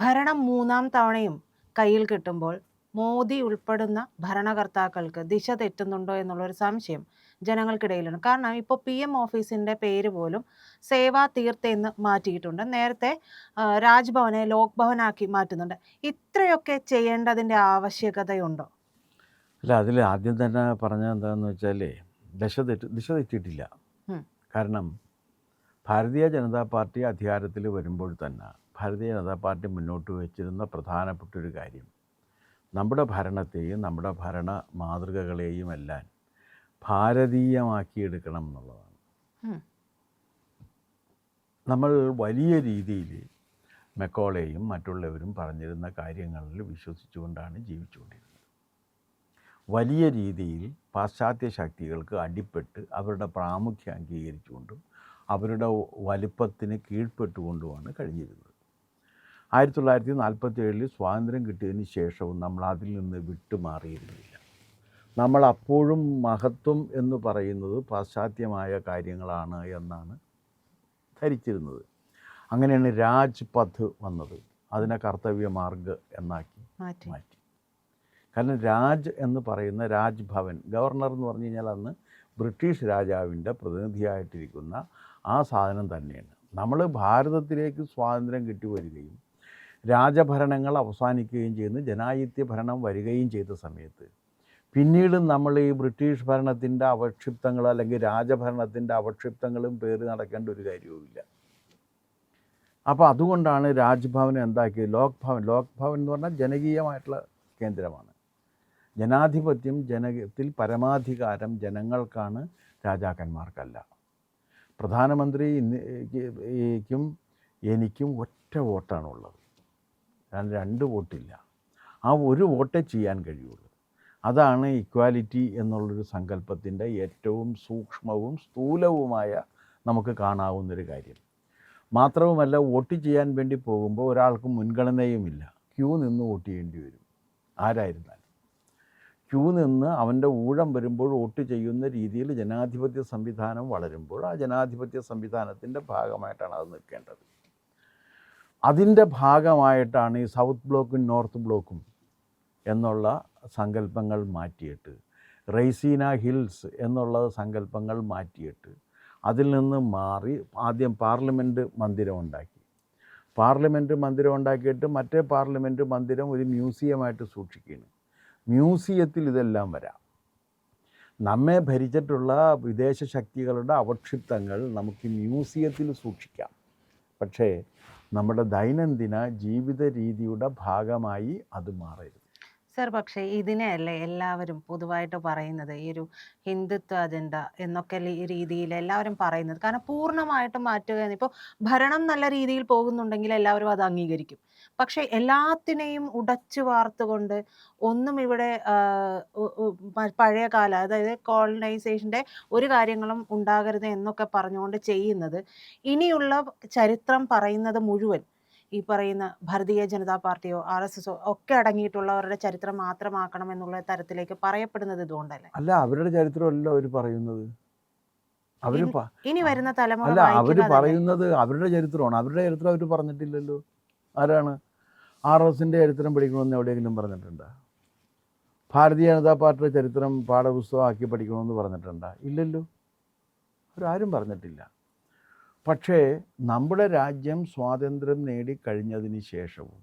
ഭരണം മൂന്നാം തവണയും കയ്യിൽ കിട്ടുമ്പോൾ മോദി ഉൾപ്പെടുന്ന ഭരണകർത്താക്കൾക്ക് ദിശ തെറ്റുന്നുണ്ടോ എന്നുള്ളൊരു സംശയം ജനങ്ങൾക്കിടയിലുണ്ട്. കാരണം ഇപ്പോൾ പി എം ഓഫീസിന്റെ പേര് പോലും സേവാ തീർത്ത് എന്ന് മാറ്റിയിട്ടുണ്ട്. നേരത്തെ രാജ്ഭവനെ ലോക് ഭവനാക്കി മാറ്റുന്നുണ്ട്. ഇത്രയൊക്കെ ചെയ്യേണ്ടതിന്റെ ആവശ്യകതയുണ്ടോ? അല്ല അതിൽ ആദ്യം തന്നെ പറഞ്ഞ എന്താണെന്ന് വെച്ചാൽ ദിശ തെറ്റ് ദിശ തെറ്റിയിട്ടില്ല. കാരണം ഭാരതീയ ജനതാ പാർട്ടി അധികാരത്തിൽ വരുമ്പോൾ തന്നെ ഭാരതീയ ജനതാ പാർട്ടി മുന്നോട്ട് വച്ചിരുന്ന പ്രധാനപ്പെട്ട ഒരു കാര്യം. നമ്മുടെ ഭരണത്തെയും നമ്മുടെ ഭരണ മാതൃകകളെയും എല്ലാം ഭാരതീയമാക്കിയെടുക്കണം എന്നുള്ളതാണ്. നമ്മൾ വലിയ രീതിയിൽ മെക്കോളെയും മറ്റുള്ളവരും പറഞ്ഞിരുന്ന കാര്യങ്ങളിൽ വിശ്വസിച്ചുകൊണ്ടാണ് ജീവിച്ചുകൊണ്ടിരുന്നത്. വലിയ രീതിയിൽ പാശ്ചാത്യ ശക്തികൾക്ക് അടിപ്പെട്ട് അവരുടെ പ്രാമുഖ്യം അംഗീകരിച്ചുകൊണ്ടും അവരുടെ വലുപ്പത്തിന് കീഴ്പ്പെട്ടുകൊണ്ടുമാണ് കഴിഞ്ഞിരുന്നത്. ആയിരത്തി തൊള്ളായിരത്തി നാൽപ്പത്തി ഏഴിൽ സ്വാതന്ത്ര്യം കിട്ടിയതിന് ശേഷവും നമ്മൾ അതിൽ നിന്ന് വിട്ടുമാറിയിരുന്നില്ല. നമ്മൾ അപ്പോഴും മഹത്വം എന്ന് പറയുന്നത് പാശ്ചാത്യമായ കാര്യങ്ങളാണ് എന്നാണ് ധരിച്ചിരുന്നത്. അങ്ങനെയാണ് രാജ്പഥ് വന്നത്. അതിനെ കർത്തവ്യമാർഗ് എന്നാക്കി മാറ്റി. മാറ്റി. കാരണം രാജ് എന്ന് പറയുന്ന രാജ്ഭവൻ ഗവർണർ എന്ന് പറഞ്ഞു കഴിഞ്ഞാൽ അന്ന് ബ്രിട്ടീഷ് രാജാവിന്റെ പ്രതിനിധിയായിട്ടിരിക്കുന്ന ആ സാധനം തന്നെയാണ്. നമ്മൾ ഭാരതത്തിലേക്ക് സ്വാതന്ത്ര്യം കിട്ടി വരികയും രാജഭരണങ്ങൾ അവസാനിക്കുകയും ചെയ്യുന്നു. ജനാധിപത്യ ഭരണം വരികയും ചെയ്ത സമയത്ത്. പിന്നീട് നമ്മൾ ഈ ബ്രിട്ടീഷ് ഭരണത്തിന്റെ അവക്ഷിപ്തങ്ങൾ അല്ലെങ്കിൽ രാജഭരണത്തിന്റെ അവക്ഷിപ്തങ്ങളും പേര് നടക്കേണ്ട ഒരു കാര്യവുമില്ല. അപ്പോൾ അതുകൊണ്ടാണ് രാജ്ഭവൻ എന്താക്കിയത്? ലോക് ഭവൻ ലോക് ഭവൻ എന്ന് പറഞ്ഞാൽ ജനകീയമായിട്ടുള്ള കേന്ദ്രമാണ്. ജനാധിപത്യം ജനത്തിൽ പരമാധികാരം ജനങ്ങൾക്കാണ് രാജാക്കന്മാർക്കല്ല. പ്രധാനമന്ത്രിക്കും എനിക്കും ഒറ്റ വോട്ടാണുള്ളത്. ഞാൻ രണ്ട് വോട്ടില്ല. ആ ഒരു വോട്ടേ ചെയ്യാൻ കഴിയുള്ളൂ. അതാണ് ഇക്വാലിറ്റി എന്നുള്ളൊരു സങ്കല്പത്തിന്റെ ഏറ്റവും സൂക്ഷ്മവും സ്ഥൂലവുമായ നമുക്ക് കാണാവുന്നൊരു കാര്യം. മാത്രവുമല്ല വോട്ട് ചെയ്യാൻ വേണ്ടി പോകുമ്പോൾ ഒരാൾക്ക് മുൻഗണനയുമില്ല. ക്യൂ നിന്ന് വോട്ട് ചെയ്യേണ്ടി വരും. ആരായിരുന്നാലും. ക്യൂ നിന്ന് അവന്റെ ഊഴം വരുമ്പോൾ വോട്ട് ചെയ്യുന്ന രീതിയിൽ ജനാധിപത്യ സംവിധാനം വളരുമ്പോൾ ആ ജനാധിപത്യ സംവിധാനത്തിന്റെ ഭാഗമായിട്ടാണ് അത് നിൽക്കേണ്ടത്. അതിന്റെ ഭാഗമായിട്ടാണ് ഈ സൗത്ത് ബ്ലോക്കും നോർത്ത് ബ്ലോക്കും എന്നുള്ള സങ്കല്പങ്ങൾ മാറ്റിയിട്ട് റൈസീന ഹിൽസ് എന്നുള്ള സങ്കല്പങ്ങൾ മാറ്റിയിട്ട് അതിൽ നിന്ന് മാറി ആദ്യം പാർലമെന്റ് മന്ദിരം ഉണ്ടാക്കി. പാർലമെന്റ് മന്ദിരം ഉണ്ടാക്കിയിട്ട് മറ്റേ പാർലമെന്റ് മന്ദിരം ഒരു മ്യൂസിയമായിട്ട് സൂക്ഷിക്കുകയാണ്. മ്യൂസിയത്തിൽ ഇതെല്ലാം വരാം. നമ്മെ ഭരിച്ചിട്ടുള്ള വിദേശ ശക്തികളുടെ അവക്ഷിപ്തങ്ങൾ നമുക്ക് മ്യൂസിയത്തിൽ സൂക്ഷിക്കാം. പക്ഷേ നമ്മുടെ ദൈനംദിന ജീവിത രീതിയുടെ ഭാഗമായി അത് മാറരുത്. സർ പക്ഷേ ഇതിനെയല്ലേ എല്ലാവരും പൊതുവായിട്ട് പറയുന്നത്? ഈ ഒരു ഹിന്ദുത്വ അജണ്ട എന്നൊക്കെ രീതിയിൽ എല്ലാവരും പറയുന്നത്? കാരണം പൂർണമായിട്ടും മാറ്റുക ഇപ്പോൾ ഭരണം നല്ല രീതിയിൽ പോകുന്നുണ്ടെങ്കിൽ എല്ലാവരും അത് അംഗീകരിക്കും. പക്ഷേ എല്ലാത്തിനെയും ഉടച്ചു വാർത്തുകൊണ്ട് ഒന്നും ഇവിടെ പഴയ കാല അതായത് കോളനൈസേഷന്റെ ഒരു കാര്യങ്ങളും ഉണ്ടാകരുത് എന്നൊക്കെ പറഞ്ഞുകൊണ്ട് ചെയ്യുന്നത് ഇനിയുള്ള ചരിത്രം പറയുന്നത് മുഴുവൻ ഈ പറയുന്ന ഭാരതീയ ജനതാ പാർട്ടിയോ ആർ എസ് എസോ ഒക്കെ അടങ്ങിയിട്ടുള്ളവരുടെ ചരിത്രം മാത്രമാക്കണം എന്നുള്ള തരത്തിലേക്ക് പറയപ്പെടുന്നത് ഇതുകൊണ്ടല്ലേ? അല്ല അവരുടെ ചരിത്രമല്ല അവർ പറയുന്നത്. അവർ ഇനി- വരുന്ന തലമുറ അല്ല വായിക്കുക പറയുന്നത് അവരുടെ ചരിത്രമാണ്. അവരുടെ ചരിത്രം അവർ പറഞ്ഞിട്ടില്ലല്ലോ. ആരാണ്? ആർ എസിന്റെ ചരിത്രം പഠിക്കണമെന്ന് എവിടെയെങ്കിലും പറഞ്ഞിട്ടുണ്ടോ? ഭാരതീയ ജനതാ പാർട്ടിയുടെ ചരിത്രം പാഠപുസ്തകമാക്കി പഠിക്കണമെന്ന് പറഞ്ഞിട്ടുണ്ടോ? ഇല്ലല്ലോ. അവരാരും പറഞ്ഞിട്ടില്ല. പക്ഷേ നമ്മുടെ രാജ്യം സ്വാതന്ത്ര്യം നേടിക്കഴിഞ്ഞതിന് ശേഷവും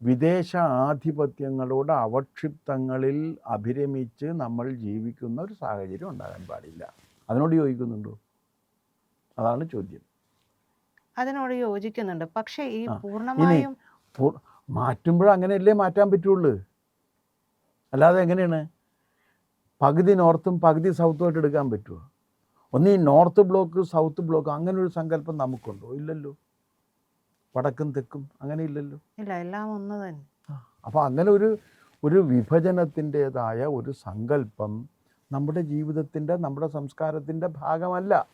വിദേശ ആധിപത്യങ്ങളോട് അവക്ഷിപ്തങ്ങളിൽ അഭിരമിച്ച് നമ്മൾ ജീവിക്കുന്ന ഒരു സാഹചര്യം ഉണ്ടാകാൻ പാടില്ല. അതിനോട് യോജിക്കുന്നുണ്ടോ? അതാണ് ചോദ്യം. അതിനോട് യോജിക്കുന്നുണ്ട്. പക്ഷേ ഈ പൂർണമായും മാറ്റുമ്പോൾ അങ്ങനെയല്ലേ മാറ്റാൻ പറ്റുള്ളൂ? അല്ലാതെ എങ്ങനെയാണ്? പകുതി നോർത്തും പകുതി സൗത്തുമായിട്ട് എടുക്കാൻ പറ്റുമോ ഒന്ന് ഈ നോർത്ത് ബ്ലോക്ക് സൗത്ത് ബ്ലോക്ക് അങ്ങനെ ഒരു സങ്കല്പം നമുക്കുണ്ടോ? ഇല്ലല്ലോ. വടക്കും തെക്കും അങ്ങനെ ഇല്ലല്ലോ. ഇല്ല എല്ലാം ഒന്ന് തന്നെ. അപ്പോൾ അങ്ങനെ ഒരു ഒരു വിഭജനത്തിന്റെതായ ഒരു സങ്കല്പം നമ്മുടെ ജീവിതത്തിന്റെ നമ്മുടെ സംസ്കാരത്തിന്റെ ഭാഗമല്ല.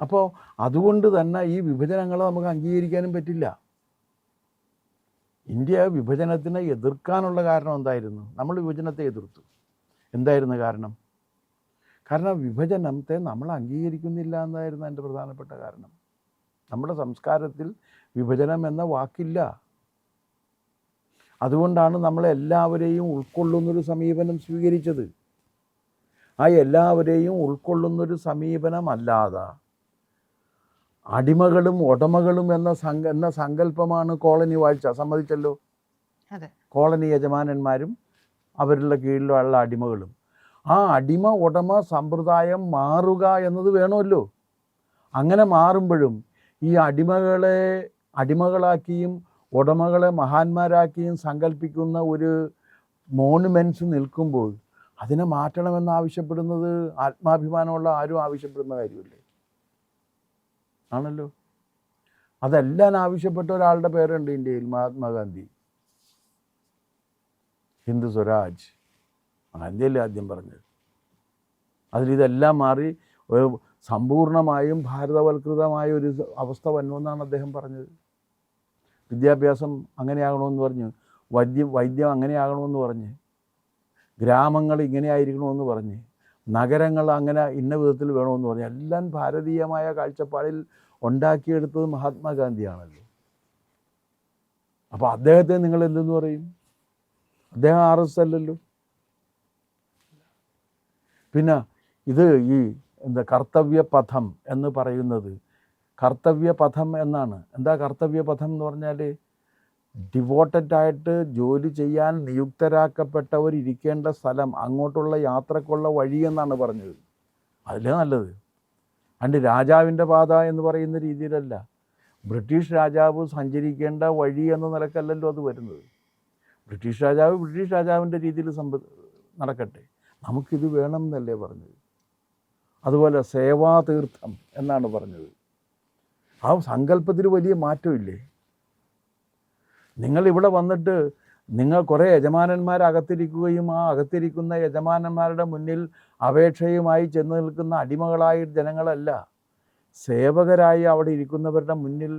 അപ്പോൾ അതുകൊണ്ട് തന്നെ ഈ വിഭജനങ്ങളെ നമുക്ക് അംഗീകരിക്കാനും പറ്റില്ല. ഇന്ത്യ വിഭജനത്തിനെ എതിർക്കാനുള്ള കാരണം എന്തായിരുന്നു? നമ്മൾ വിഭജനത്തെ എതിർത്തു. എന്തായിരുന്നു കാരണം? കാരണം വിഭജനത്തെ നമ്മൾ അംഗീകരിക്കുന്നില്ല എന്നായിരുന്നു എന്റെ പ്രധാനപ്പെട്ട കാരണം. നമ്മുടെ സംസ്കാരത്തിൽ വിഭജനം എന്ന വാക്കില്ല. അതുകൊണ്ടാണ് നമ്മൾ എല്ലാവരെയും ഉൾക്കൊള്ളുന്നൊരു സമീപനം സ്വീകരിച്ചത്. ആ എല്ലാവരെയും ഉൾക്കൊള്ളുന്നൊരു സമീപനമല്ലാതെ അടിമകളും ഉടമകളും എന്ന സങ്ക എന്ന സങ്കല്പമാണ് കോളനി വാഴ്ച. സമ്മതിച്ചല്ലോ? കോളനി യജമാനന്മാരും അവരുടെ കീഴിലുള്ള അടിമകളും. ആ അടിമ ഉടമ സമ്പ്രദായം മാറുക എന്നത് വേണമല്ലോ. അങ്ങനെ മാറുമ്പോഴും ഈ അടിമകളെ അടിമകളാക്കിയും ഉടമകളെ മഹാന്മാരാക്കിയും സങ്കല്പിക്കുന്ന ഒരു മോണുമെന്റ്സ് നിൽക്കുമ്പോൾ അതിനെ മാറ്റണമെന്ന് ആവശ്യപ്പെടുന്നത് ആത്മാഭിമാനമുള്ള ആരും ആവശ്യപ്പെടുന്ന കാര്യമില്ലേ? ആണല്ലോ. അതെല്ലാം ആവശ്യപ്പെട്ട ഒരാളുടെ പേരുണ്ട് ഇന്ത്യയിൽ മഹാത്മാഗാന്ധി. ഹിന്ദു സ്വരാജ്. ഗാന്ധിയല്ലേ ആദ്യം പറഞ്ഞത്. അതിലിതെല്ലാം മാറി സമ്പൂർണമായും ഭാരതവൽകൃതമായ ഒരു അവസ്ഥ വന്നുവെന്നാണ് അദ്ദേഹം പറഞ്ഞത്. വിദ്യാഭ്യാസം അങ്ങനെയാകണമെന്ന് പറഞ്ഞു വൈദ്യം വൈദ്യം അങ്ങനെയാകണമെന്ന് പറഞ്ഞ് ഗ്രാമങ്ങൾ ഇങ്ങനെ ആയിരിക്കണമെന്ന് പറഞ്ഞ് നഗരങ്ങൾ അങ്ങനെ ഇന്ന വിധത്തിൽ വേണമെന്ന് പറഞ്ഞ് എല്ലാം ഭാരതീയമായ കാഴ്ചപ്പാടിൽ ഉണ്ടാക്കിയെടുത്തത് മഹാത്മാഗാന്ധിയാണല്ലോ. അപ്പോൾ അദ്ദേഹത്തെ നിങ്ങൾ എന്തെന്ന് പറയും? അദ്ദേഹം ആർ എസ് അല്ലല്ലോ. പിന്നെ ഇത് ഈ എന്താ കർത്തവ്യപഥം എന്ന് പറയുന്നത്. കർത്തവ്യപഥം എന്നാണ്. എന്താ കർത്തവ്യപഥം എന്ന് പറഞ്ഞാൽ ഡിവോട്ടഡ് ആയിട്ട് ജോലി ചെയ്യാൻ നിയുക്തരാക്കപ്പെട്ടവർ ഇരിക്കേണ്ട സ്ഥലം അങ്ങോട്ടുള്ള യാത്രക്കുള്ള വഴി എന്നാണ് പറഞ്ഞത്. അതിലേ നല്ലത്? അണ്ട് രാജാവിന്റെ പാത എന്ന് പറയുന്ന രീതിയിലല്ല. ബ്രിട്ടീഷ് രാജാവ് സഞ്ചരിക്കേണ്ട വഴി എന്ന നിലക്കല്ലല്ലോ അത് വരുന്നത്. ബ്രിട്ടീഷ് രാജാവ് ബ്രിട്ടീഷ് രാജാവിന്റെ രീതിയിൽ സമ്പ നടക്കട്ടെ. നമുക്കിത് വേണം എന്നല്ലേ പറഞ്ഞത്? അതുപോലെ സേവാതീർത്ഥം എന്നാണ് പറഞ്ഞത്. ആ സങ്കല്പത്തിൽ വലിയ മാറ്റമില്ലേ? നിങ്ങൾ ഇവിടെ വന്നിട്ട് നിങ്ങൾ കുറേ യജമാനന്മാർ അകത്തിരിക്കുകയും ആ അകത്തിരിക്കുന്ന യജമാനന്മാരുടെ മുന്നിൽ അപേക്ഷയുമായി ചെന്ന് നിൽക്കുന്ന അടിമകളായ ജനങ്ങളല്ല. സേവകരായി അവിടെ ഇരിക്കുന്നവരുടെ മുന്നിൽ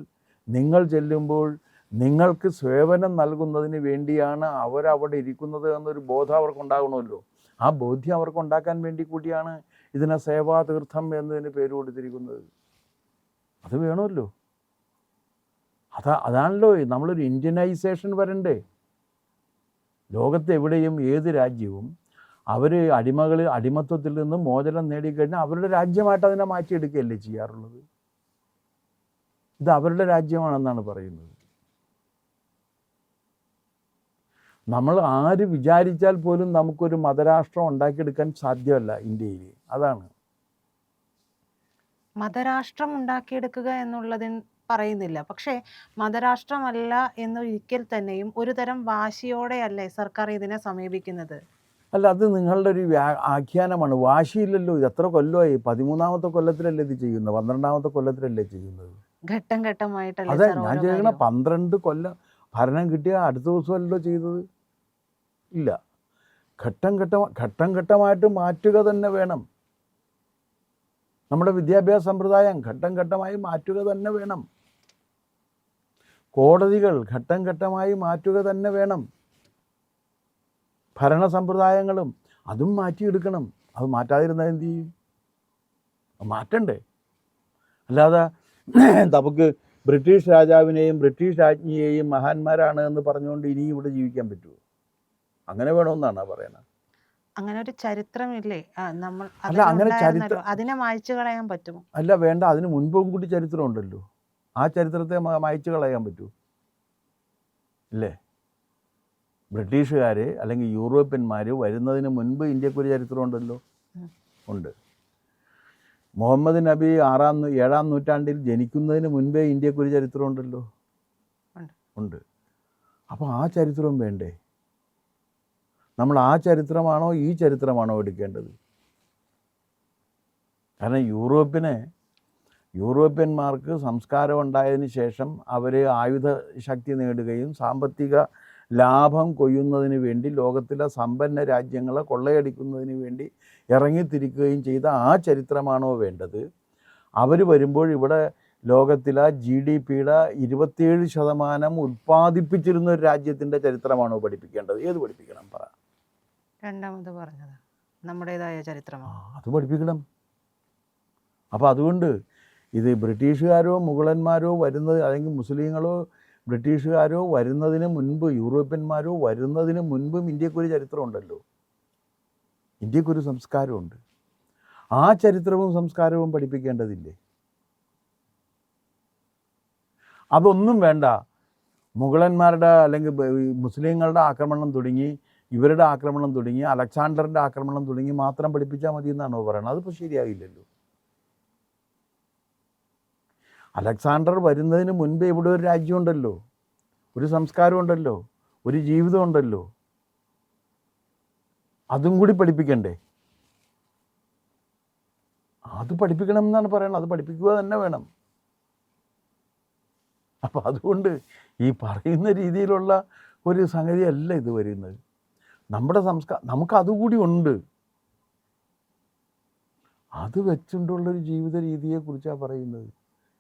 നിങ്ങൾ ചെല്ലുമ്പോൾ നിങ്ങൾക്ക് സേവനം നൽകുന്നതിന് വേണ്ടിയാണ് അവരവിടെ ഇരിക്കുന്നത് എന്നൊരു ബോധം അവർക്കുണ്ടാകണമല്ലോ. ആ ബോധ്യം അവർക്ക് ഉണ്ടാക്കാൻ വേണ്ടി കൂടിയാണ് ഇതിനെ സേവാതീർത്ഥം എന്നതിന് പേര് കൊടുത്തിരിക്കുന്നത്. അത് വേണമല്ലോ. അതാ അതാണല്ലോ നമ്മളൊരു ഇന്ത്യനൈസേഷൻ വരണ്ടേ? ലോകത്ത് എവിടെയും ഏത് രാജ്യവും അവർ അടിമകൾ അടിമത്വത്തിൽ നിന്ന് മോചനം നേടിക്കഴിഞ്ഞാൽ അവരുടെ രാജ്യമായിട്ട് അതിനെ മാറ്റിയെടുക്കുകയല്ലേ ചെയ്യാറുള്ളത്? ഇത് അവരുടെ രാജ്യമാണെന്നാണ് പറയുന്നത്. നമ്മൾ ആര് വിചാരിച്ചാൽ പോലും നമുക്കൊരു മതരാഷ്ട്രം ഉണ്ടാക്കിയെടുക്കാൻ സാധ്യമല്ല ഇന്ത്യയിൽ. അതാണ്. മതരാഷ്ട്രം ഉണ്ടാക്കിയെടുക്കുക എന്നുള്ളതിൻ പറയുന്നില്ല. പക്ഷേ മതരാഷ്ട്രമല്ല എന്നൊരിക്കൽ തന്നെയും ഒരു തരം വാശിയോടെയല്ലേ സർക്കാർ ഇതിനെ സമീപിക്കുന്നത്? അല്ല അത് നിങ്ങളുടെ ഒരു ആഖ്യാനമാണ്. വാശിയില്ലല്ലോ ഇത്. എത്ര കൊല്ലമായി? പതിമൂന്നാമത്തെ കൊല്ലത്തിലല്ലേ ഇത് ചെയ്യുന്നത്? പന്ത്രണ്ടാമത്തെ കൊല്ലത്തിലല്ലേ ചെയ്യുന്നത്? ഘട്ടം ഘട്ടമായിട്ടല്ലേ അതെ ഞാൻ ചെയ്യണ? പന്ത്രണ്ട് കൊല്ലം ഭരണം കിട്ടിയ അടുത്ത ദിവസമല്ലോ ചെയ്തത്. ഇല്ല. ഘട്ടം ഘട്ടം ഘട്ടം ഘട്ടമായിട്ട് മാറ്റുക തന്നെ വേണം. നമ്മുടെ വിദ്യാഭ്യാസ സമ്പ്രദായം ഘട്ടം ഘട്ടമായി മാറ്റുക തന്നെ വേണം. കോടതികൾ ഘട്ടം ഘട്ടമായി മാറ്റുക തന്നെ വേണം. ഭരണ സമ്പ്രദായങ്ങളും അതും മാറ്റിയെടുക്കണം. അത് മാറ്റാതിരുന്നാൽ എന്ത് ചെയ്യും? മാറ്റണ്ടേ. അല്ലാതെ നമുക്ക് ബ്രിട്ടീഷ് രാജാവിനെയും ബ്രിട്ടീഷ് രാജ്ഞിയെയും മഹാന്മാരാണ് എന്ന് പറഞ്ഞുകൊണ്ട് ഇനിയും ഇവിടെ ജീവിക്കാൻ പറ്റുമോ? അങ്ങനെ വേണമെന്നാണ് പറയുന്നത് അങ്ങനെ ഒരു ചരിത്രമില്ലേ നമ്മൾ അല്ല, അങ്ങനെ. ചരിത്രം- അതിനെ മായ്ച്ചു കളയാൻ പറ്റുമോ? അല്ല വേണ്ട. അതിന് മുൻപും കൂടി ചരിത്രം ഉണ്ടല്ലോ. ആ ചരിത്രത്തെ മായ്ച്ചു കളയാൻ പറ്റൂ. ഇല്ലേ? ബ്രിട്ടീഷുകാർ അല്ലെങ്കിൽ യൂറോപ്യന്മാർ വരുന്നതിന് മുൻപ് ഇന്ത്യക്കൊരു ചരിത്രം ഉണ്ടല്ലോ. ഉണ്ട്. മുഹമ്മദ് നബി ആറാം ഏഴാം നൂറ്റാണ്ടിൽ ജനിക്കുന്നതിന് മുൻപേ ഇന്ത്യക്കൊരു ചരിത്രം ഉണ്ടല്ലോ. ഉണ്ട്. ഉണ്ട്. അപ്പോൾ ആ ചരിത്രം വേണ്ടേ? നമ്മൾ ആ ചരിത്രമാണോ ഈ ചരിത്രമാണോ എടുക്കേണ്ടത്? കാരണം യൂറോപ്പിനെ യൂറോപ്യന്മാർക്ക് സംസ്കാരം ഉണ്ടായതിനു ശേഷം അവർ ആയുധ ശക്തി നേടുകയും സാമ്പത്തിക ലാഭം കൊയ്യുന്നതിന് വേണ്ടി ലോകത്തിലെ സമ്പന്ന രാജ്യങ്ങളെ കൊള്ളയടിക്കുന്നതിന് വേണ്ടി ഇറങ്ങിത്തിരിക്കുകയും ചെയ്ത ആ ചരിത്രമാണോ വേണ്ടത്? അവർ വരുമ്പോൾ ഇവിടെ ലോകത്തിലെ ജി ഡി പിയുടെ ഇരുപത്തിയേഴ് ശതമാനം ഉൽപ്പാദിപ്പിച്ചിരുന്ന ഒരു രാജ്യത്തിന്റെ ചരിത്രമാണോ പഠിപ്പിക്കേണ്ടത്? ഏത് പഠിപ്പിക്കണം? പറ. രണ്ടാമത് പറഞ്ഞത്. നമ്മുടേതായ ചരിത്രമാണ് അത് പഠിപ്പിക്കണം. അപ്പോൾ അതുകൊണ്ട് ഇത് ബ്രിട്ടീഷുകാരോ മുഗളന്മാരോ വരുന്നത് അല്ലെങ്കിൽ മുസ്ലിങ്ങളോ ബ്രിട്ടീഷുകാരോ വരുന്നതിന് മുൻപ് യൂറോപ്യന്മാരോ വരുന്നതിന് മുൻപും ഇന്ത്യക്കൊരു ചരിത്രമുണ്ടല്ലോ. ഇന്ത്യക്കൊരു സംസ്കാരമുണ്ട്. ആ ചരിത്രവും സംസ്കാരവും പഠിപ്പിക്കേണ്ടതില്ലേ? അതൊന്നും വേണ്ട. മുഗളന്മാരുടെ അല്ലെങ്കിൽ മുസ്ലിങ്ങളുടെ ആക്രമണം തുടങ്ങി ഇവരുടെ ആക്രമണം തുടങ്ങി അലക്സാണ്ടറിന്റെ ആക്രമണം തുടങ്ങി മാത്രം പഠിപ്പിച്ചാൽ മതി എന്നാണോ പറയുന്നത്? അതിപ്പോൾ ശരിയാകില്ലല്ലോ അലക്സാണ്ടർ വരുന്നതിന് മുൻപ് ഇവിടെ ഒരു രാജ്യമുണ്ടല്ലോ? ഒരു സംസ്കാരമുണ്ടല്ലോ? ഒരു ജീവിതമുണ്ടല്ലോ? അതും കൂടി പഠിപ്പിക്കണ്ടേ? അത് പഠിപ്പിക്കണം എന്നാണ് പറയുന്നത്. അത് പഠിപ്പിക്കുക തന്നെ വേണം. അപ്പോൾ അതുകൊണ്ട് ഈ പറയുന്ന രീതിയിലുള്ള ഒരു സംഗതിയല്ല ഇത് വരുന്നത്. നമ്മുടെ സംസ്കാരം നമുക്കതുകൂടി ഉണ്ട്. അത് വെച്ചുകൊണ്ടുള്ളൊരു ജീവിത രീതിയെക്കുറിച്ചാണ് പറയുന്നത്.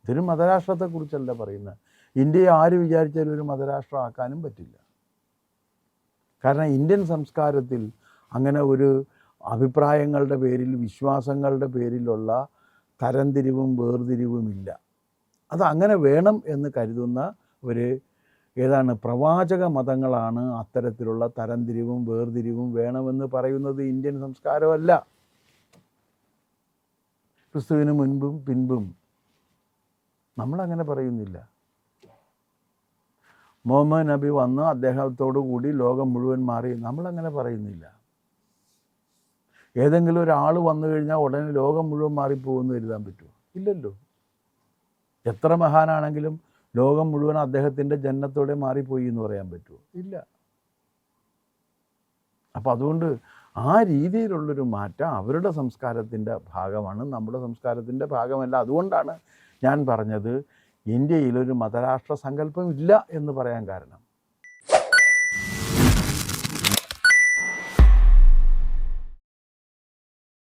ഇതൊരു മതരാഷ്ട്രത്തെക്കുറിച്ചല്ല പറയുന്നത്. ഇന്ത്യയെ ആര് വിചാരിച്ചാലും ഒരു മതരാഷ്ട്രമാക്കാനും പറ്റില്ല. കാരണം ഇന്ത്യൻ സംസ്കാരത്തിൽ അങ്ങനെ ഒരു അഭിപ്രായങ്ങളുടെ പേരിൽ വിശ്വാസങ്ങളുടെ പേരിലുള്ള തരംതിരിവും വേർതിരിവുമില്ല. അത് അങ്ങനെ വേണം എന്ന് കരുതുന്ന ഒരു ഏതാണ് പ്രവാചക മതങ്ങളാണ് അത്തരത്തിലുള്ള തരംതിരിവും വേർതിരിവും വേണമെന്ന് പറയുന്നത് ഇന്ത്യൻ സംസ്കാരമല്ല. ക്രിസ്തുവിന് മുൻപും പിൻപും നമ്മളങ്ങനെ പറയുന്നില്ല. മുഹമ്മദ് നബി വന്ന് അദ്ദേഹത്തോടു കൂടി ലോകം മുഴുവൻ മാറി നമ്മളങ്ങനെ പറയുന്നില്ല. ഏതെങ്കിലും ഒരാൾ വന്നു കഴിഞ്ഞാൽ ഉടനെ ലോകം മുഴുവൻ മാറിപ്പോകുമെന്ന് എഴുതാൻ പറ്റുമോ? ഇല്ലല്ലോ. എത്ര മഹാനാണെങ്കിലും ലോകം മുഴുവൻ അദ്ദേഹത്തിന്റെ ജന്മത്തോടെ മാറിപ്പോയി എന്ന് പറയാൻ പറ്റുമോ? ഇല്ല. അപ്പം അതുകൊണ്ട് ആ രീതിയിലുള്ളൊരു മാറ്റം അവരുടെ സംസ്കാരത്തിന്റെ ഭാഗമാണ്. നമ്മുടെ സംസ്കാരത്തിന്റെ ഭാഗമല്ല. അതുകൊണ്ടാണ് ഞാൻ പറഞ്ഞത് ഇന്ത്യയിലൊരു മതരാഷ്ട്ര സങ്കല്പം ഇല്ല എന്ന് പറയാൻ കാരണം.